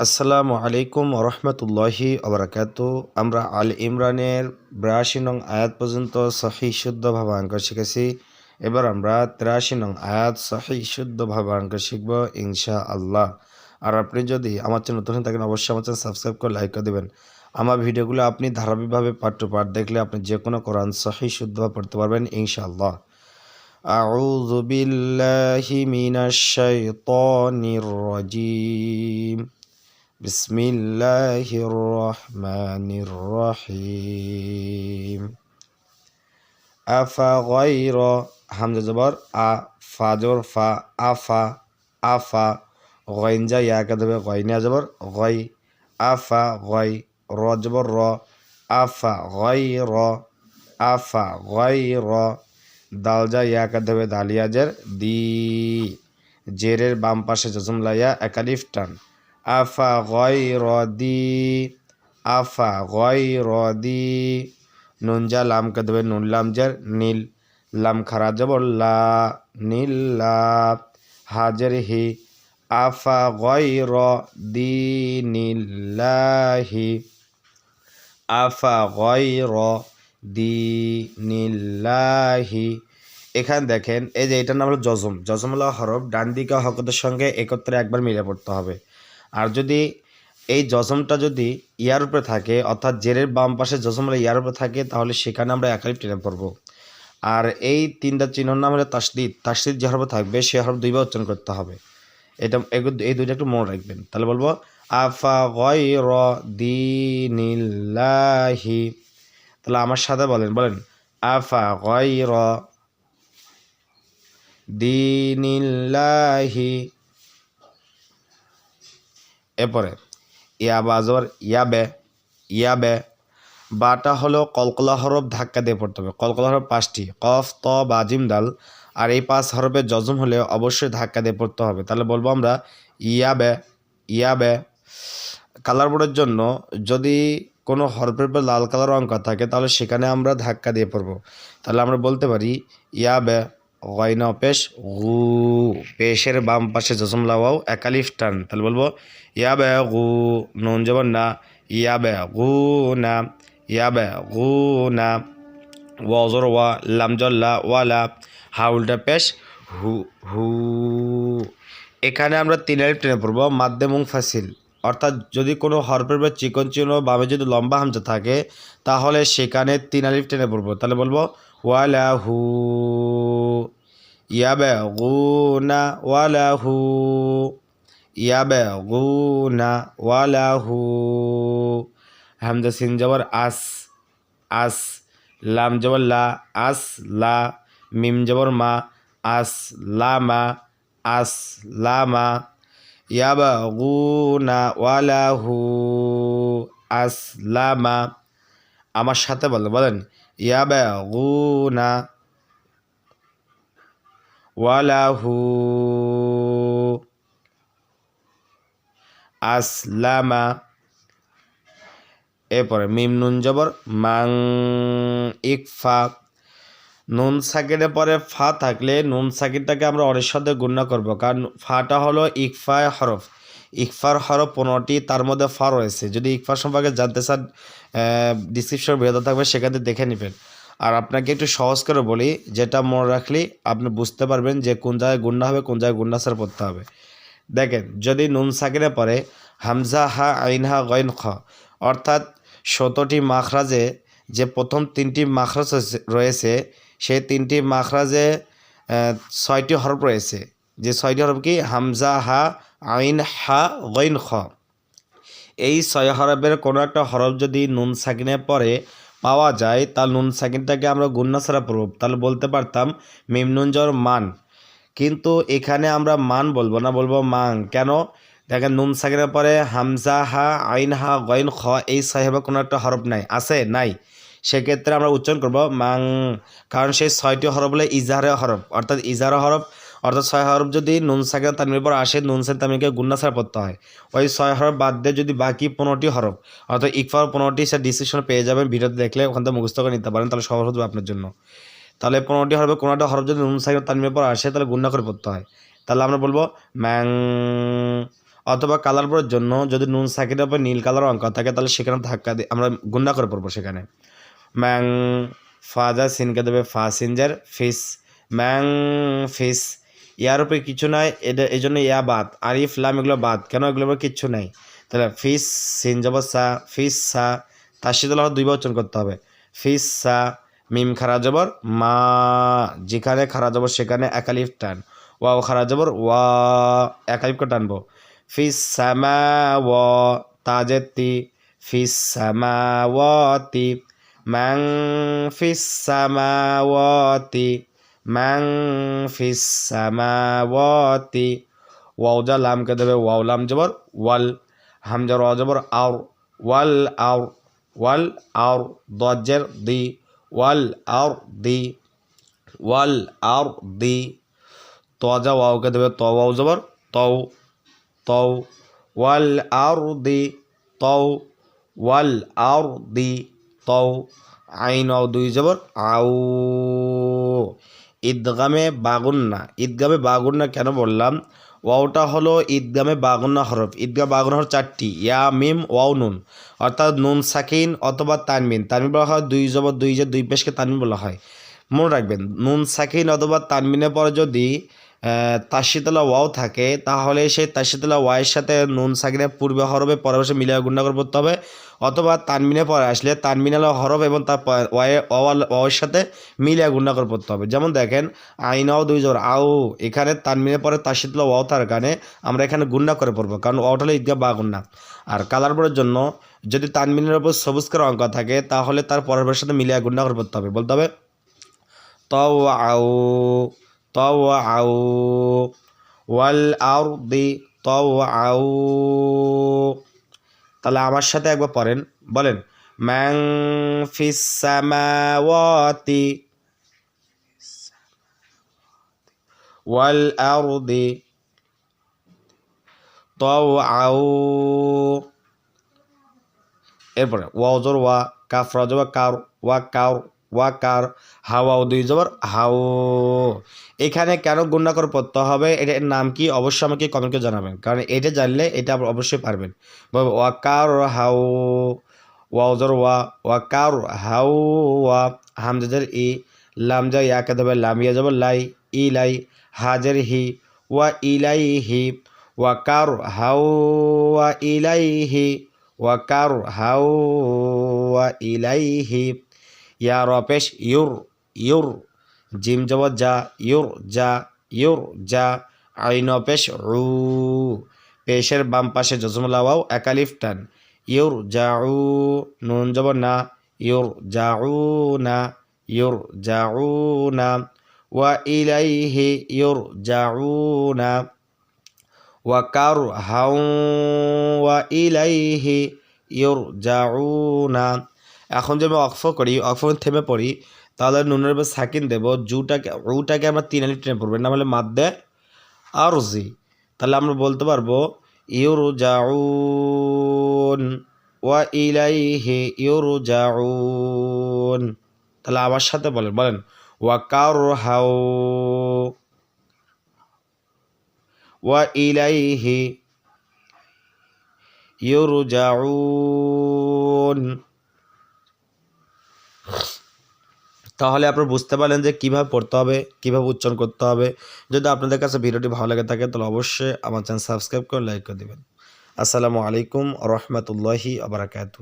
আসসালামু আলাইকুম রহমতুল্লাহি আবরাকাত আমরা আল ইমরানের বিরাশি নং আয়াত পর্যন্ত সহি শুদ্ধ ভাবাঙ্ক শিখেছি এবার আমরা তিরাশি নং আয়াত সহি শুদ্ধ ভাবাঙ্ক শিখব ইনশা আল্লাহ আর আপনি যদি আমার চ্যানেল নতুন হয়ে থাকেন অবশ্যই আমার চ্যানেল সাবস্ক্রাইব করে লাইক করে দেবেন আমার ভিডিওগুলো আপনি ধারাবাহিকভাবে পাঠ টু পাঠ দেখলে আপনি যে কোনো কোরআন সহি শুদ্ধভাবে পড়তে পারবেন ইনশাআল্লাহ أعوذ بالله من الشيطان الرجيم بسم الله الرحمن الرحيم أفغير حمزة زبر أ فا جبر فا أفا أفا غين جا يا كذب غين جبر غي أفا غي ر جبر ر أفا غير أفا غير দাল যা ইয়া কাঁধে দালিয়াজের দি জেরের বাম পাশে জজম লাইয়া একালিফ টান আফা রদি আফা গয় রদি নুন যা লাম কাঁধে নুন লাম জার নীল, লাম খারা জবর লা, নীল লা। হাজের হি, আফা গয় র দি নীলাহি আফা গয় র দিনিল্লাহি এখানে দেখেন, এই যে এটার নাম হলো জজম। জজম হলো হরফ, ডান দিকে হকতের সঙ্গে একত্রে একবার মিলে পড়তে হবে। আর যদি এই জজমটা যদি ইয়ার উপরে থাকে, অর্থাৎ জেরের বাম পাশে হলে ইয়ার উপরে থাকে, তাহলে সেখানে আমরা একালিপ টেনে পড়ব। আর এই তিনটা চিহ্ন নাম হলো তাসদিদ। তাসদিদ যে হরফ থাকবে, সে হরফ দুইবার উচ্চারণ করতে হবে। এটা এই দুইটা একটু মনে রাখবেন। তাহলে বলব, আফা গয় র দিনিল্লাহি। তাহলে আমার সাথে বলেন বলেন, আফা গয়র দিনিল্লাহি। এরপরে, ইয়া বাজর ইয়াবে ইয়াবে বাটা হলো কলকলা হরফ ধাক্কা দিয়ে পড়তে হবে। কলকলা হরফ পাঁচটি, কফ, ত, বা জিম, দাল। আর এই পাঁচ হরফের জজম হলে অবশ্যই ধাক্কা দিয়ে পড়তে হবে। তাহলে বলব আমরা ইয়াবে ইয়াবে কালার বোর্ডের জন্য যদি কোনো হরফের উপর লাল কালার অঙ্ক থাকে, তাহলে সেখানে আমরা ধাক্কা দিয়ে পড়ব। তাহলে আমরা বলতে পারি, ইয়া বে গয়না পেশ। গু, পেশের বাম পাশে জসম লাওয়াও একালিফ টান। তাহলে বলব ইয়া বে গু, নুন জবর না ইয়া বে গু না। ইয়া বে গু না ওয়াজর ওয়া লামজল্লা ওয়ালা হাউলটা পেশ, হু হু। এখানে আমরা তিন আলিফ টেনে পড়ব মাদ্দে মুং ফাসিল। অর্থাৎ যদি কোনো হরফের বা চিকন চিহ্ন বামে যদি লম্বা হামজা থাকে, তাহলে সেখানে তিন আলিফ টেনে পড়ব। তাহলে বলব হু ইয়াবে গুনা ওয়ালা হু হামজা সিন জবর আস আস লাম জবর লা আস লা মিম জবর মা আস লামা আস লামা ইয়াবাগুনা ওয়ালাহু আসলামা আমার সাথে বলেন বলেন ইয়াবাগুনা ওয়ালাহু আসলামা এরপরে মিম নুন জবর, মাং ইকফা নুন সাকিনের পরে ফা থাকলে নুন সাকিনটাকে আমরা অনেক সাথে গুণনা করব, কারণ ফাটা হলো ইকফা হরফ। ইকফার হরফ পনেরোটি, তার মধ্যে ফা রয়েছে। যদি ইকফার সম্পর্কে জানতে চান ডিসক্রিপশন বেরোতে থাকবে, সেখান থেকে দেখে নেবেন। আর আপনাকে একটু সহজ করে বলি, যেটা মনে রাখলে আপনি বুঝতে পারবেন যে কোন জায়গায় গুণনা হবে, কোন জায়গায় গুণনা সার পড়তে হবে। দেখেন, যদি নুন সাকিনে পরে হামজা হা আইন হা গইন খ, অর্থাৎ সতেরোটি মাখরাজে যে প্রথম তিনটি মাখরাজ রয়েছে, সেই তিনটি মাখরাজে ছয়টি হরফ রয়েছে। যে ছয়টি হরফ কি? হামজা, হা, আইন, হা, গইন, খ। এই ছয় হরফের কোনো একটা হরফ যদি নুন সাকিনে পরে পাওয়া যায়, তাহলে নুন সাকিনটাকে আমরা গুন্না ছাড়া পড়ব। তাহলে বলতে পারতাম মিম নুন জর মান। কিন্তু এখানে আমরা মান বলব না, বলব মাং। কেন? দেখেন, নুন সাকিনের পরে হামজা, হা, আইন, হা, গইন, খ, এই সাহেবের কোনো একটা হরফ নাই। আছে? নাই। সেক্ষেত্রে আমরা উচ্চারণ করব মাং। কারণ সেই ছয়টি হরফ হলে ইজাহারে হরফ। অর্থাৎ ইজাহারে হরফ অর্থাৎ ছয় হরফ যদি নুন সাকিন তানমির পর আসে, নুন সাকিন তানমিরকে গুন্না ছাড়া পড়তে হয়। ওই ছয় হরফ বাদ দিয়ে যদি বাকি পনেরোটি হরফ, অর্থাৎ ইকফার পনেরোটি সে ডিসিশন পেয়ে যাবেন, ভিডিওতে দেখলে ওখান থেকে মুখস্থ করে নিতে পারেন, তাহলে সহজ হবে আপনার জন্য। তাহলে পনেরোটি হরফে কোনো একটা হরফ যদি নুন সাকিন তানমির পর আসে, তাহলে গুন্না করে পড়তে হয়। তাহলে আমরা বলব ম্যাং অথবা কালার পরের জন্য যদি নুন সাকিনের উপর নীল কালার অঙ্ক থাকে, তাহলে সেখানে ধাক্কা দিয়ে আমরা গুন্ডা করে পড়ব সেখানে। ম্যাং ফাজা সিনকে দেবে ফা সিনজার, ফিস ম্যাং ফিস ইয়ার উপরে কিছু নাই এটা এই জন্য ইয়া বাদ। আরিফ, লাম এগুলো বাদ। কেন এগুলো উপর কিচ্ছু নাই? তাহলে ফিস, সিন যাব সা, ফিস, সা তার সাথে আবার দুই বচন করতে হবে। ফিস, সা, মিম খারা জবর, মা, যেখানে খারা জবর সেখানে একালিফ টান। ওয়াও খারা জবর, ওয়া একালিফকে টানবো। ফিস সামা ও তাজেতি ফিস সামাওয়াতি ম্যাং ফিস সামাওয়াতি ম্যাং ফিস সামাওয়াতি ওয়াও যা লামকে দেবে ওয়াও লাম জবর ওয়াল হামজা র জবর আউর ওয়াল আউর ওয়াল আউর দজ্জের দি ওয়াল আউর দি ওয়াল আউর দি তজা ওয়াওকে দেবে ত ওয়াও জবর তও তও ওয়াল আউর দি তও ওয়াল আউর দি তও আইন অ দুই জবর আউ ঈদগামে বাগুন্না। ঈদগামে বাগুন্না কেন বললাম? ওয়াওটা হলো ঈদগামে বাগুন্না হরফ। ঈদগাহ বাগুন্না হরফ চারটি। ইয়া, মিম, ওয়াও, নুন। অর্থাৎ নুন, সাকিন অথবা তানমিন। তানমিন বলা হয় দুই জবর, দুই যে দুই পেশকে তানমিন বলা হয়। মনে রাখবেন, নুন, সাকিন অথবা তানমিনের পরে যদি তাশিতলা ওয়াও থাকে, তাহলে সেই তাশিতলা ওয়াইয়ের সাথে নুন সাকিনে পূর্বে হরফে পরবর্তী মিলিয়ে গুণা করে পড়তে হবে। অথবা তানমিনে পরে আসলে তানমিনাল হরফ এবং তার ওয়াই ওয়াওয়ের সাথে মিলিয়ে গুণা করে পড়তে হবে। যেমন দেখেন আইনাও দুই জোর, আও, এখানে তানমিনের পরে তাশিতলা ওয়াও থাকার কারণে আমরা এখানে গুণা করে পড়ব, কারণ ওয়াওটা হলে ঈদগাহ বা গুণা আর কালার পরের জন্য যদি তানমিনের উপর সবুজ করে অঙ্ক থাকে, তাহলে তার পরের সাথে মিলিয়ে গুণা করে পড়তে হবে, বলতে হবে তও আও আরদি তও আও তাহলে আমার সাথে একবার পড়েন, বলেন ম্যাং ফিস সামাওয়াতি তও আও এরপরে ওয়াজর ওয়া, কাফ রজবা ওয়া কার ওয়া কার হাওয়াও দুই জবর হাও। এখানে কেন গুণা করে পড়তে হবে? এটার নাম কি? অবশ্যই আমাকে কমেন্টে জানাবেন। কারণ এটা জানলে এটা অবশ্যই পারবেন। ওয়া কার হাও ওয়াজর ওয়া ওয়া কার হাও, ওয়া হামজাজের ই লামজা ইয়াকে দেবে লামিয়া যাব লাই, ই লাই, হাজের হি, ওয়া ইলাই হি, ওয়া কার হাও, ওয়া ইলাই হি, ওয়া কার হাও, ওয়া ইলাই হি। ইয়া রপেশ, ইউর ইউর, জিম জব যা, ইউর যা ইউর, যা আইন পেশ রু, পেশের বাম পাশে জজমলাওয়াও একালিফ টান, ইউর যাউ নুন জব না, ইউর যাউ না, ইউর যাউ না, ওয়া ইলাইহি, ইউর যাউ না, ওয়া কার হাউ ওয়া ইলাইহি, ইউর যাউ না এখন যদি আমি অক্ফ করি অক্ফ থেমে পড়ি, তাহলে নুনের উপর সাকিন দেব, জুটাকে রুটাকে আমরা তিন আলি টেনে পড়ব, না হলে আর জি তাহলে আমরা বলতে পারব ইউরু জাউন ওয়া ইলাইহি ইউরু জাউন তাহলে আমার সাথে বলেন বলেন, ওয়া কার হাও ওয়া ইলাইহি ইউরু জাউন তাহলে আপনারা বুঝতে পারলেন যে কীভাবে পড়তে হবে, কীভাবে উচ্চারণ করতে হবে। যদি আপনাদের কাছে ভিডিওটি ভালো লাগে থাকে, তাহলে অবশ্যই আমার চ্যানেল সাবস্ক্রাইব করে লাইক করে দেবেন। আসসালামু আলাইকুম রহমতুল্লাহি আবরাকাতু